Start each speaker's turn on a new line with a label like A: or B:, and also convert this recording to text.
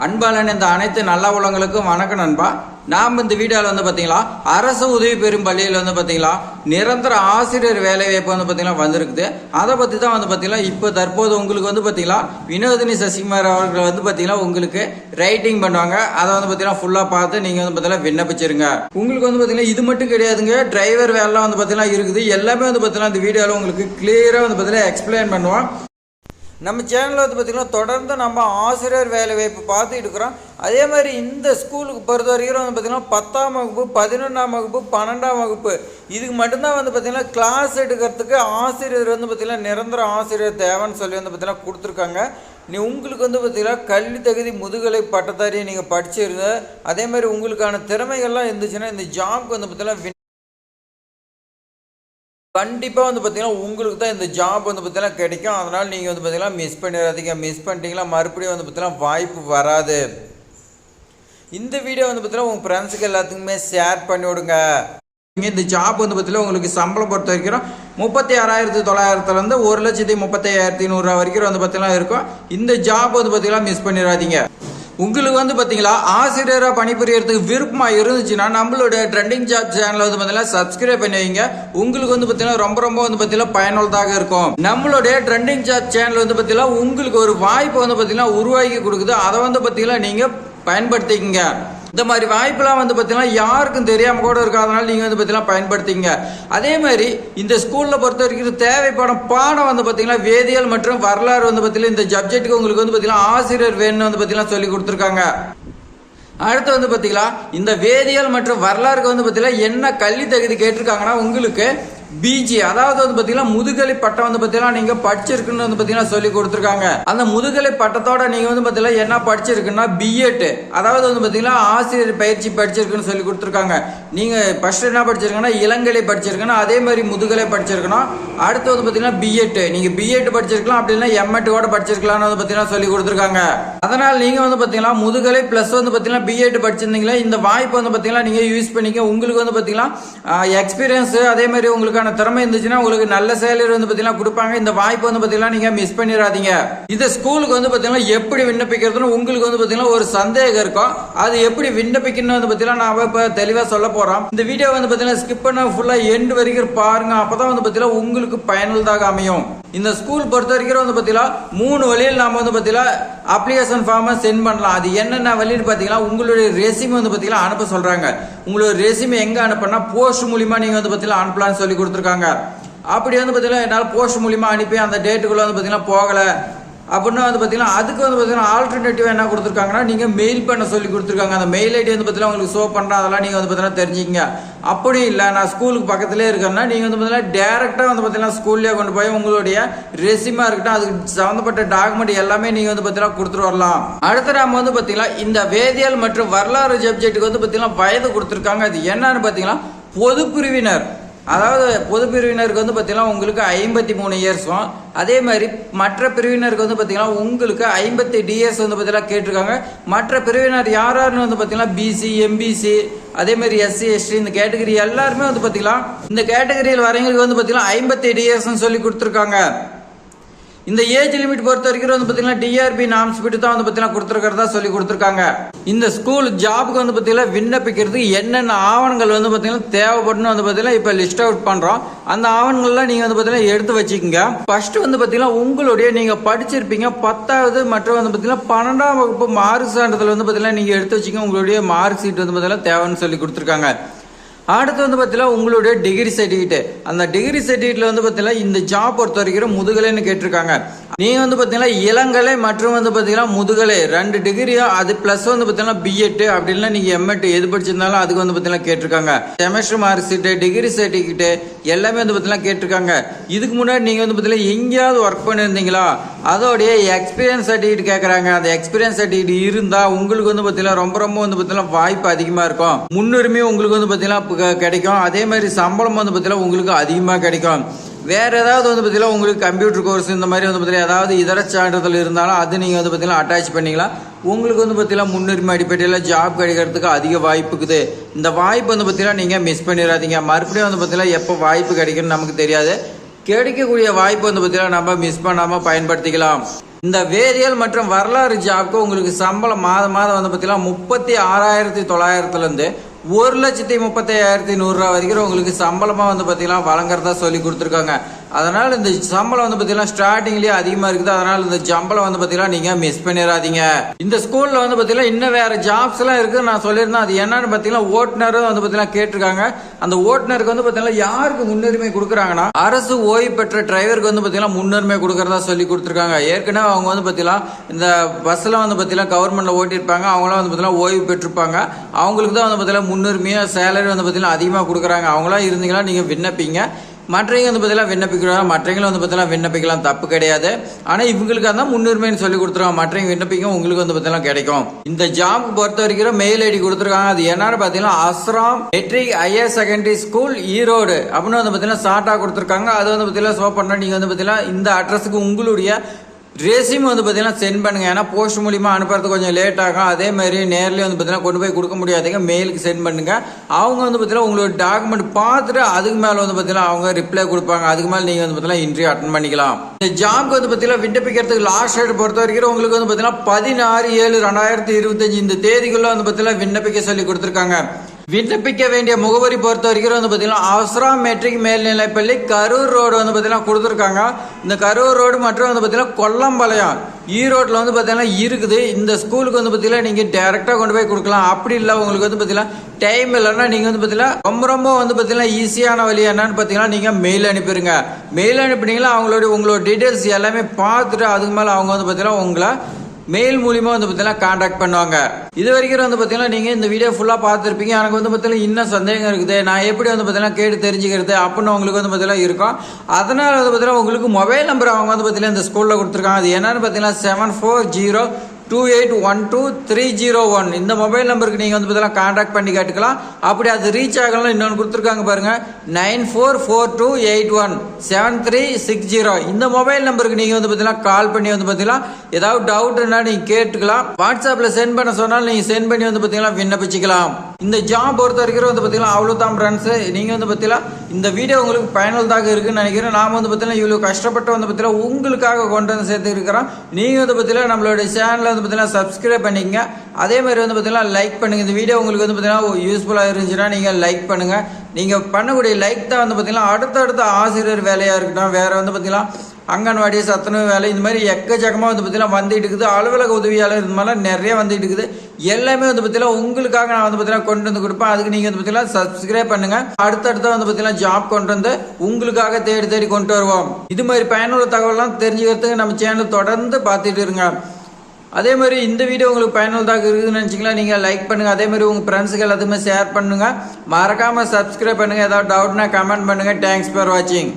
A: அன்பாளன் இந்த அனைத்து நல்ல உள்ளங்களுக்கும் வணக்கம் நண்பா நாம் இந்த வீடியோவில் வந்து பார்த்தீங்களா அரசு உதவி பெறும் பள்ளியில் வந்து பார்த்தீங்களா நிரந்தர ஆசிரியர் வேலை வாய்ப்பு வந்து பார்த்தீங்கன்னா வந்திருக்குது அதை பற்றி தான் வந்து பார்த்தீங்கன்னா இப்போ தற்போது உங்களுக்கு வந்து பார்த்தீங்களா வினோதினி சசிகுமார் அவர்கள் வந்து பார்த்தீங்கன்னா உங்களுக்கு ரைட்டிங் பண்ணுவாங்க அதை வந்து பார்த்தீங்கன்னா ஃபுல்லாக பார்த்து நீங்கள் வந்து பார்த்தீங்கன்னா விண்ணப்பிச்சிருங்க உங்களுக்கு வந்து பார்த்தீங்கன்னா இது மட்டும் கிடையாதுங்க டிரைவர் வேலைலாம் வந்து பார்த்தீங்கன்னா இருக்குது எல்லாமே வந்து பார்த்தீங்கன்னா இந்த வீடியோவில் உங்களுக்கு கிளியராக வந்து பார்த்தீங்கன்னா எக்ஸ்பிளைன் பண்ணுவோம் நம்ம சேனலில் வந்து பார்த்திங்கன்னா தொடர்ந்து நம்ம ஆசிரியர் வேலை வாய்ப்பு பார்த்துட்டு இருக்கிறோம். அதே மாதிரி இந்த ஸ்கூலுக்கு பொறுத்த வரைக்கும் வந்து பார்த்திங்கன்னா பத்தாம் வகுப்பு பதினொன்றாம் வகுப்பு பன்னெண்டாம் வகுப்பு. இதுக்கு மட்டும்தான் வந்து பார்த்திங்கன்னா கிளாஸ் எடுக்கிறதுக்கு ஆசிரியர் வந்து பார்த்திங்கன்னா நிரந்தர ஆசிரியர் தேவைன்னு சொல்லி வந்து பார்த்திங்கன்னா கொடுத்துருக்காங்க. நீ உங்களுக்கு வந்து பார்த்திங்கன்னா கல்வி தகுதி முதுகலை பட்டதாரி நீங்கள் படிச்சிருந்த அதே மாதிரி உங்களுக்கான திறமைகள்லாம் இருந்துச்சுன்னா இந்த ஜாப்க்கு வந்து பார்த்திங்கன்னா கண்டிப்பாக வந்து பார்த்தீங்கன்னா உங்களுக்கு தான் இந்த ஜாப் வந்து பார்த்தீங்கன்னா கிடைக்கும். அதனால் நீங்கள் வந்து பார்த்தீங்கன்னா மிஸ் பண்ணிடாதீங்க. மிஸ் பண்ணிட்டீங்கன்னா மறுபடியும் வந்து பார்த்தீங்கன்னா வாய்ப்பு வராது. இந்த வீடியோ வந்து பார்த்தீங்கன்னா உங்கள் ஃப்ரெண்ட்ஸுக்கு எல்லாத்துக்குமே ஷேர் பண்ணி விடுங்க. நீங்கள் இந்த ஜாப் வந்து பார்த்தீங்கன்னா உங்களுக்கு சம்பளம் பொறுத்த வரைக்கும் முப்பத்தி ஆறாயிரத்தி தொள்ளாயிரத்துலேருந்து ஒரு லட்சத்தி முப்பத்தி ஐயாயிரத்தி நூறுரூவா வரைக்கும் வந்து பார்த்தீங்கன்னா இருக்கும். இந்த ஜாப் வந்து பார்த்தீங்கன்னா மிஸ் பண்ணிடாதீங்க. உங்களுக்கு வந்து பார்த்தீங்களா ஆசிரியராக பணிபுரியறதுக்கு விருப்பமாக இருந்துச்சுன்னா நம்மளோட ட்ரெண்டிங் ஜாப் சேனலை வந்து பார்த்தீங்கன்னா சப்ஸ்கிரைப் பண்ணி வைங்க உங்களுக்கு வந்து பார்த்தீங்கன்னா ரொம்ப ரொம்ப வந்து பார்த்தீங்கன்னா பயனுள்ளதாக இருக்கும். நம்மளுடைய ட்ரெண்டிங் ஜாப் சேனல் வந்து பார்த்தீங்கன்னா உங்களுக்கு ஒரு வாய்ப்பு வந்து பார்த்தீங்கன்னா உருவாக்கி கொடுக்குது. அதை வந்து பார்த்தீங்கன்னா நீங்கள் பயன்படுத்திக்கங்க. இந்த மாதிரி வாய்ப்புலாம் வந்து பார்த்தீங்கன்னா யாருக்கும் தெரியாமல் கூட இருக்காதனால நீங்கள் வந்து பார்த்தீங்கன்னா பயன்படுத்திங்க அதே மாதிரி இந்த ஸ்கூலில் பொறுத்த வரைக்கும் தேவைப்படும் பாடம் வந்து பார்த்தீங்கன்னா வேதியியல் மற்றும் வரலாறு வந்து பார்த்தீங்கன்னா இந்த சப்ஜெக்ட்டுக்கு உங்களுக்கு வந்து பார்த்தீங்கன்னா ஆசிரியர் வேணும்னு வந்து பார்த்தீங்கன்னா சொல்லி கொடுத்துருக்காங்க. அடுத்து வந்து பார்த்தீங்களா இந்த வேதியியல் மற்றும் வரலாறுக்கு வந்து பார்த்தீங்கன்னா என்ன கல்வி தகுதி கேட்டிருக்காங்கன்னா உங்களுக்கு பிஜி அதாவது வந்து பார்த்தீங்கன்னா முதுகலை பட்டம் வந்து பார்த்தீங்கன்னா நீங்கள் படிச்சிருக்குன்னு வந்து பார்த்தீங்கன்னா சொல்லி கொடுத்துருக்காங்க. அந்த முதுகலை பட்டத்தோட நீங்கள் வந்து பார்த்தீங்கன்னா என்ன படிச்சிருக்குன்னா பிஎட் அதாவது வந்து பார்த்தீங்கன்னா ஆசிரியர் பயிற்சி படிச்சிருக்குன்னு சொல்லி கொடுத்துருக்காங்க. நீங்கள் ஃபர்ஸ்ட் என்ன படிச்சிருக்கீங்கன்னா இளங்கலை படிச்சிருக்கணும் அதே மாதிரி முதுகலை படிச்சிருக்கணும். அடுத்து வந்து பார்த்தீங்கன்னா பிஎட் நீங்கள் பிஎட் படிச்சிருக்கலாம் அப்படின்னா எம்எட் கூட படிச்சிருக்கலாம்னு வந்து பார்த்தீங்கன்னா சொல்லி கொடுத்துருக்காங்க. அதனால் நீங்கள் வந்து பார்த்தீங்கன்னா முதுகலை ப்ளஸ் வந்து பார்த்தீங்கன்னா பிஎட் படிச்சிருந்தீங்களா இந்த வாய்ப்பு வந்து பார்த்தீங்கன்னா நீங்கள் யூஸ் பண்ணிக்க உங்களுக்கு வந்து பார்த்தீங்கன்னா எக்ஸ்பீரியன்ஸ் அதே மாதிரி உங்களுக்கு உங்களுக்கான திறமை இருந்துச்சுன்னா உங்களுக்கு நல்ல சேலரி வந்து பார்த்தீங்கன்னா கொடுப்பாங்க. இந்த வாய்ப்பு வந்து பார்த்தீங்கன்னா நீங்கள் மிஸ் பண்ணிடாதீங்க. இந்த ஸ்கூலுக்கு வந்து பார்த்தீங்கன்னா எப்படி விண்ணப்பிக்கிறதுன்னு உங்களுக்கு வந்து பார்த்தீங்கன்னா ஒரு சந்தேகம் இருக்கும். அது எப்படி விண்ணப்பிக்கணும்னு வந்து பார்த்தீங்கன்னா நான் இப்போ தெளிவாக சொல்ல போகிறோம் இந்த வீடியோ வந்து பார்த்தீங்கன்னா ஸ்கிப் பண்ண ஃபுல்லாக எண்டு வரைக்கும் பாருங்க. அப்பதான் வந்து பார்த்தீங்கன்னா உங்களுக்கு பயனுள்ளதாக அமையும். இந்த ஸ்கூல் பொறுத்த வரைக்கும் வந்து பார்த்தீங்கன்னா மூணு வழியில் நாம் வந்து பார்த்தீங்கன்னா அப்ளிகேஷன் ஃபார்மை சென்ட் பண்ணலாம். அது என்னென்ன வழின்னு பார்த்தீங்கன்னா உங்களுடைய ரெசியூம் வந்து பார்த்தீங்கன்னா அனுப்ப சொல்கிறாங்க உங்களோட ரெசியூம் எங்கே அனுப்பினா போஸ்ட் மூலிமா நீங்கள் வந்து பார்த்தீங்கன்னா அனுப்பலாம்னு சொல்லி கொடுத்துருக்காங்க. அப்படி வந்து பார்த்தீங்கன்னா என்னால் போஸ்ட் மூலிமா அனுப்பி அந்த டேட்டுக்குள்ளே வந்து பார்த்தீங்கன்னா போகலை. அப்படின்னா வந்து பார்த்தீங்கன்னா அதுக்கு வந்து பார்த்தீங்கன்னா ஆல்டர்னேட்டிவ் என்ன கொடுத்துருக்காங்கன்னா நீங்கள் மெயில் பண்ண சொல்லி கொடுத்துருக்காங்க. அந்த மெயில் ஐடி வந்து பார்த்தீங்கன்னா உங்களுக்கு ஷோ பண்ணுறேன் அதெல்லாம் நீங்கள் வந்து பார்த்தீங்கன்னா தெரிஞ்சுக்கங்க. அப்படி இல்லை நான் ஸ்கூலுக்கு பக்கத்துலேயே இருக்கேன்னா நீங்கள் வந்து பார்த்தீங்கன்னா டேரெக்டாக வந்து பார்த்தீங்கன்னா ஸ்கூல்லேயே கொண்டு போய் உங்களுடைய ரெசிமா இருக்கட்டும் அதுக்கு சம்மந்தப்பட்ட டாக்குமெண்ட் எல்லாமே நீங்கள் வந்து பார்த்தீங்கன்னா கொடுத்துட்டு வரலாம். அடுத்து நாம வந்து பார்த்தீங்கன்னா இந்த வேதியியல் மற்றும் வரலாறு சப்ஜெக்ட்டுக்கு வந்து பார்த்தீங்கன்னா வயது கொடுத்துருக்காங்க. அது என்னன்னு பார்த்தீங்கன்னா பொது பிரிவினர். அதாவது பொது பிரிவினருக்கு வந்து பார்த்தீங்கன்னா உங்களுக்கு ஐம்பத்தி மூணு இயர்ஸும் அதே மாதிரி மற்ற பிரிவினருக்கு வந்து பார்த்தீங்கன்னா உங்களுக்கு ஐம்பத்தி டிஎஸ் வந்து பார்த்தீங்கன்னா கேட்டிருக்காங்க. மற்ற பிரிவினர் யார் யாருன்னு வந்து பார்த்தீங்கன்னா பிசி எம்பிசி அதே மாதிரி எஸ்சி எஸ்டி இந்த கேட்டகரி எல்லாருமே வந்து பார்த்தீங்கன்னா இந்த கேட்டகரியில் வரவங்களுக்கு வந்து பார்த்தீங்கன்னா ஐம்பத்தி டிஎஸ்ன்னு சொல்லி கொடுத்துருக்காங்க. இந்த ஏஜ் லிமிட் பொறுத்த வரைக்கும் வந்து பார்த்தீங்கன்னா டிஆர்பி நாம்ஸ் விட்டு தான் வந்து பார்த்தீங்கன்னா கொடுத்துருக்கிறதா சொல்லி கொடுத்துருக்காங்க. இந்த ஸ்கூல் ஜாபுக்கு வந்து பார்த்தீங்கன்னா விண்ணப்பிக்கிறதுக்கு என்னென்ன ஆவணங்கள் வந்து பார்த்தீங்கன்னா தேவைப்படணும் வந்து பார்த்தீங்கன்னா இப்போ லிஸ்ட் அவுட் பண்ணுறோம் அந்த ஆவணங்கள்லாம் நீங்கள் வந்து பார்த்தீங்கன்னா எடுத்து வச்சுக்கோங்க. ஃபர்ஸ்ட் வந்து பார்த்தீங்கன்னா உங்களுடைய நீங்கள் படிச்சிருப்பீங்க. பத்தாவது மற்றும் வந்து பார்த்தீங்கன்னா பன்னெண்டாம் வகுப்பு மார்க் சான்றிதழ் வந்து பார்த்தீங்கன்னா நீங்கள் எடுத்து வச்சுக்கோங்க. உங்களுடைய மார்க் ஷீட் வந்து பார்த்தீங்கன்னா தேவைன்னு சொல்லி கொடுத்துருக்காங்க. அடுத்து வந்து பார்த்தீங்கன்னா உங்களுடைய டிகிரி சர்டிஃபிகேட் அந்த டிகிரி சர்டிஃபிகேட்ல வந்து பார்த்தீங்கன்னா இந்த ஜாப் பொறுத்த வரைக்கும் முதுகலைன்னு கேட்டிருக்காங்க. நீங்கள் வந்து பார்த்தீங்கன்னா இளங்கலை மற்றும் வந்து பார்த்தீங்கன்னா முதுகலை ரெண்டு டிகிரியோ அது ப்ளஸ் வந்து பார்த்தீங்கன்னா பிஎட் அப்படி இல்லைன்னா நீங்கள் எம்எட் எது படிச்சிருந்தாலும் அதுக்கு வந்து பார்த்தீங்கன்னா கேட்டிருக்காங்க semester mark sheet degree certificate எல்லாமே வந்து பார்த்தீங்கன்னா கேட்டிருக்காங்க இதுக்கு முன்னாடி நீங்கள் வந்து பார்த்தீங்கன்னா எங்கேயாவது ஒர்க் பண்ணியிருந்தீங்களா அதோடைய எக்ஸ்பீரியன்ஸ் சர்டிஃபிகேட் கேட்குறாங்க அந்த எக்ஸ்பீரியன்ஸ் சர்டிஃபிகேட் இருந்தால் உங்களுக்கு வந்து பார்த்தீங்கன்னா ரொம்ப ரொம்ப வந்து பார்த்தீங்கன்னா வாய்ப்பு அதிகமாக இருக்கும் முன்னுரிமை உங்களுக்கு வந்து பார்த்தீங்கன்னா கிடைக்கும் அதே மாதிரி சம்பளம் வந்து பார்த்தீங்கன்னா உங்களுக்கு அதிகமாக கிடைக்கும் வேற ஏதாவது வந்து பார்த்தீங்கன்னா உங்களுக்கு கம்ப்யூட்டர் கோர்ஸ் இந்த மாதிரி வந்து பார்த்தீங்கன்னா ஏதாவது இதர சான்றிதழ் இருந்தாலும் அது நீங்கள் வந்து பார்த்தீங்கன்னா அட்டாச் பண்ணிக்கலாம் உங்களுக்கு வந்து பார்த்தீங்கன்னா முன்னுரிமை அடிப்படையில் ஜாப் கிடைக்கிறதுக்கு அதிக வாய்ப்பு இருக்குது. இந்த வாய்ப்பு வந்து பார்த்தீங்கன்னா நீங்கள் மிஸ் பண்ணிடாதீங்க. மறுபடியும் வந்து பார்த்தீங்கன்னா எப்போ வாய்ப்பு கிடைக்குன்னு நமக்கு தெரியாது. கிடைக்கக்கூடிய வாய்ப்பு வந்து பார்த்தீங்கன்னா நம்ம மிஸ் பண்ணாமல் பயன்படுத்திக்கலாம். இந்த வேதியியல் மற்றும் வரலாறு ஜாப்க்கு உங்களுக்கு சம்பளம் மாதம் மாதம் வந்து பார்த்தீங்கன்னா முப்பத்தி ஆறாயிரத்தி தொள்ளாயிரத்துலேருந்து ஒரு லட்சத்தி முப்பத்தி ஐயாயிரத்தி நூறுரூவா வரைக்கும் உங்களுக்கு சம்பளமாக வந்து பார்த்தீங்கன்னா வழங்குறதா சொல்லி கொடுத்துருக்காங்க. அதனால் இந்த சம்பளம் வந்து பார்த்தீங்கன்னா ஸ்டார்டிங்லேயே அதிகமாக இருக்குது அதனால் இந்த சம்பளம் வந்து பார்த்தீங்கன்னா நீங்கள் மிஸ் பண்ணிடாதீங்க இந்த ஸ்கூலில் வந்து பார்த்தீங்கன்னா இன்னும் வேறு ஜாப்ஸ்லாம் இருக்குது நான் சொல்லியிருந்தேன் அது என்னன்னு பார்த்தீங்கன்னா ஓட்டுநரும் வந்து பார்த்தீங்கன்னா கேட்டிருக்காங்க அந்த ஓட்டுநருக்கு வந்து பார்த்தீங்கன்னா யாருக்கு முன்னுரிமை கொடுக்குறாங்கன்னா அரசு ஓய்வு பெற்ற டிரைவருக்கு வந்து பார்த்தீங்கன்னா முன்னுரிமை கொடுக்குறதா சொல்லி கொடுத்துருக்காங்க ஏற்கனவே அவங்க வந்து பார்த்தீங்கன்னா இந்த பஸ்ஸில் வந்து பார்த்தீங்கன்னா கவர்மெண்ட்டில் ஓட்டியிருப்பாங்க அவங்களாம் வந்து பார்த்தீங்கன்னா ஓய்வு பெற்றிருப்பாங்க அவங்களுக்கு தான் வந்து பார்த்தீங்கன்னா முன்னுரிமையாக சேலரி வந்து பார்த்தீங்கன்னா அதிகமாக கொடுக்குறாங்க அவங்களாம் இருந்தீங்கன்னா நீங்கள் விண்ணப்பிங்க மற்றவங்க வந்து பார்த்தீங்கன்னா விண்ணப்பிக்கிறோம் மற்றவங்களும் வந்து பார்த்தீங்கன்னா விண்ணப்பிக்கலாம். தப்பு கிடையாது. ஆனால் இவங்களுக்கு தான் முன்னுரிமைன்னு சொல்லி கொடுத்துருவாங்க. மற்றவங்க விண்ணப்பிக்கும் உங்களுக்கு வந்து பார்த்தீங்கன்னா கிடைக்கும். இந்த ஜாப் பொறுத்த வரைக்கும் மெயில் ஐடி கொடுத்துருக்காங்க. அது என்னன்னு பார்த்தீங்கன்னா அஸ்ராம் matric higher secondary school Erode அப்படின்னு வந்து பார்த்தீங்கன்னா ஷார்ட்டாக கொடுத்துருக்காங்க. அது வந்து பார்த்தீங்கன்னா சோ பண்ணால் நீங்கள் வந்து பார்த்தீங்கன்னா இந்த அட்ரஸுக்கு உங்களுடைய ரெசியூம் வந்து பார்த்தீங்கன்னா சென்ட் பண்ணுங்க. ஏன்னா போஸ்ட் மூலியமாக அனுப்புறது கொஞ்சம் லேட் ஆகும். அதே மாதிரி நேர்லேயே வந்து பார்த்தீங்கன்னா கொண்டு போய் கொடுக்க முடியாதுங்க. மெயிலுக்கு சென்ட் பண்ணுங்க. அவங்க வந்து பார்த்தீங்கன்னா உங்களோட டாக்குமெண்ட் பார்த்துட்டு அதுக்கு மேலே வந்து பார்த்தீங்கன்னா அவங்க ரிப்ளை கொடுப்பாங்க. அதுக்கு மேலே நீங்கள் வந்து பார்த்தீங்கன்னா இன்டர்வியூ அட்டன் பண்ணிக்கலாம். இந்த ஜாப்க்கு வந்து பார்த்தீங்கன்னா விண்ணப்பிக்கிறதுக்கு லாஸ்ட் டேட் பொறுத்த வரைக்கும் உங்களுக்கு வந்து பார்த்தீங்கன்னா பதினாறு ஏழு ரெண்டாயிரத்தி இருபத்தஞ்சு இந்த தேதிக்குள்ள வந்து பார்த்தீங்கன்னா விண்ணப்பிக்க சொல்லி கொடுத்துருக்காங்க. விண்ணப்பிக்க வேண்டிய முகவரி பொறுத்த வரைக்கும் வந்து பார்த்தீங்கன்னா அவசரா மெட்ரிக் மேல்நிலைப்பள்ளி கரூர் ரோடு வந்து பார்த்தீங்கன்னா கொடுத்துருக்காங்க. இந்த கரூர் ரோடு மற்றும் வந்து பார்த்தீங்கன்னா கொல்லம்பாளையம். E ஈரோட்டில் வந்து பார்த்தீங்கன்னா இருக்குது. இந்த ஸ்கூலுக்கு வந்து பார்த்தீங்கன்னா நீங்கள் டேரெக்டாக கொண்டு போய் கொடுக்கலாம். அப்படி இல்லை உங்களுக்கு வந்து பார்த்தீங்கன்னா டைம் இல்லைன்னா நீங்கள் வந்து பார்த்தீங்கன்னா ரொம்ப ரொம்ப வந்து பார்த்தீங்கன்னா ஈஸியான வழி என்னன்னு பார்த்தீங்கன்னா நீங்கள் மெயில் அனுப்பிடுங்க மெயில் அனுப்பினீங்களா அவங்களோட உங்களோட டீட்டெயில்ஸ் எல்லாமே பார்த்துட்டு அதுக்கு மேலே அவங்க வந்து பார்த்தீங்கன்னா உங்களை மெயில் மூலியமா வந்து பார்த்தீங்கன்னா காண்டாக்ட் பண்ணுவாங்க. இது வரைக்கும் வந்து பார்த்தீங்கன்னா நீங்கள் இந்த வீடியோ ஃபுல்லாக பார்த்துருப்பீங்க. எனக்கு வந்து பார்த்தீங்கன்னா இன்னும் சந்தேகம் இருக்குது. நான் எப்படி வந்து பார்த்தீங்கன்னா கேட்டு தெரிஞ்சுக்கிறது அப்படின்னு உங்களுக்கு வந்து பார்த்தீங்கன்னா இருக்கும். அதனால் வந்து பார்த்தீங்கன்னா உங்களுக்கு மொபைல் நம்பர் அவங்க வந்து பார்த்தீங்கன்னா இந்த ஸ்கூலில் கொடுத்துருக்காங்க. அது என்னன்னு பார்த்தீங்கன்னா seven four zero two eight one two three zero one இந்த மொபைல் நம்பருக்கு நீங்கள் வந்து பார்த்தீங்கன்னா காண்டாக்ட் பண்ணி கேட்டுக்கலாம். அப்படி அது ரீச் ஆகலாம் இன்னொன்று கொடுத்துருக்காங்க பாருங்கள் nine four four two eight one seven three six zero இந்த மொபைல் நம்பருக்கு நீங்கள் வந்து பார்த்தீங்கன்னா கால் பண்ணி வந்து பார்த்தீங்கன்னா ஏதாவது டவுட்னா நீங்கள் கேட்டுக்கலாம். வாட்ஸ்அப்பில் சென்ட் பண்ண சொன்னாலும் நீங்கள் சென்ட் பண்ணி வந்து பார்த்தீங்கன்னா விண்ணப்பிச்சிக்கலாம். இந்த ஜாப் பொறுத்த வரைக்கும் வந்து பார்த்தீங்கன்னா அவ்வளோ தான் ஃப்ரெண்ட்ஸு நீங்கள் வந்து பார்த்தீங்கன்னா இந்த வீடியோ உங்களுக்கு பயனுள்ளதாக இருக்குன்னு நினைக்கிறேன் நாம் வந்து பார்த்தீங்கன்னா இவ்வளோ கஷ்டப்பட்டு வந்து பார்த்தீங்கன்னா உங்களுக்காக கொண்டு வந்து சேர்த்து இருக்கிறோம் நீங்கள் வந்து பார்த்தீங்கன்னா நம்மளோட சேனலில் வந்து பார்த்தீங்கன்னா சப்ஸ்கிரைப் பண்ணிக்கங்க அதே மாதிரி வந்து பார்த்தீங்கன்னா லைக் பண்ணுங்கள் இந்த வீடியோ உங்களுக்கு வந்து பார்த்தீங்கன்னா யூஸ்ஃபுல்லாக இருந்துச்சுன்னா நீங்கள் லைக் பண்ணுங்கள் நீங்கள் பண்ணக்கூடிய லைக் தான் வந்து பார்த்தீங்கன்னா அடுத்தடுத்த ஆசிரியர் வேலையாக இருக்கட்டும் வேறு வந்து பார்த்தீங்கன்னா அங்கன்வாடி சத்துணவு வேலை இந்த மாதிரி எக்கச்சக்கமாக வந்து பார்த்தீங்கன்னா வந்துட்டு இருக்குது. அலுவலக உதவியாளர் இது மாதிரிலாம் நிறைய வந்துட்டு இருக்குது. எல்லாமே வந்து பார்த்தீங்கன்னா உங்களுக்காக நான் வந்து பார்த்தீங்கன்னா கொண்டு வந்து கொடுப்பேன். அதுக்கு நீங்கள் வந்து பார்த்தீங்கன்னா சப்ஸ்கிரைப் பண்ணுங்க. அடுத்தடுத்த வந்து பார்த்தீங்கன்னா ஜாப் கொண்டு வந்து உங்களுக்காக தேடி தேடி கொண்டு வருவோம். இது மாதிரி பயனுள்ள தகவலாம் தெரிஞ்சுக்கிறதுக்கு நம்ம சேனல் தொடர்ந்து பார்த்துட்டு இருங்க. அதே மாதிரி இந்த வீடியோ உங்களுக்கு பயனுள்ளதாக இருக்குதுன்னு நினச்சிங்களா நீங்கள் லைக் பண்ணுங்கள் அதே மாதிரி உங்கள் ஃப்ரெண்ட்ஸுக்கு எல்லாத்துக்குமே ஷேர் பண்ணுங்கள் மறக்காமல் சப்ஸ்கிரைப் பண்ணுங்கள் ஏதாவது டவுட்னா கமெண்ட் பண்ணுங்கள் தேங்க்ஸ் ஃபார் வாட்சிங்